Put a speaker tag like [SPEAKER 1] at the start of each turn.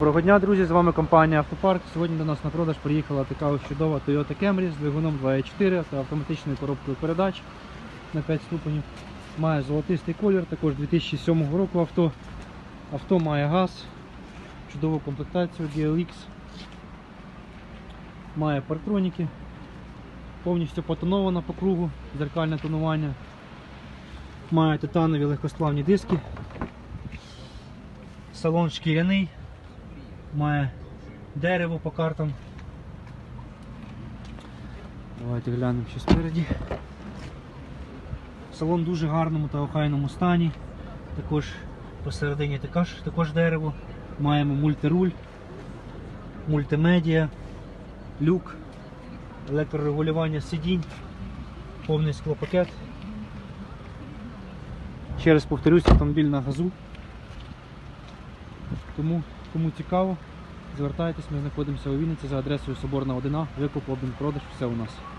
[SPEAKER 1] Доброго дня, друзі! З вами компанія Автопарк. Сьогодні до нас на продаж приїхала така ось чудова Toyota Camry з двигуном 2.4 та автоматичною коробкою передач на 5 ступенів. Має золотистий колір, також 2007 року авто. Авто має газ, чудову комплектацію GLX. Має партроніки, повністю потонована по кругу, дзеркальне тонування. Має титанові легкосплавні диски. Салон шкіряний має дерево по картам. Давайте глянемо що спереді. Салон в дуже гарному та охайному стані. Також посередині також, також дерево. Маємо мультируль, мультимедіа, люк, електрорегулювання сидінь, повний склопакет. Ще раз повторюсь, автомобіль на газу. Тому кому цікаво, звертайтесь, ми знаходимося у Вінниці за адресою Соборна 1, викуп, обмін, продаж, все у нас.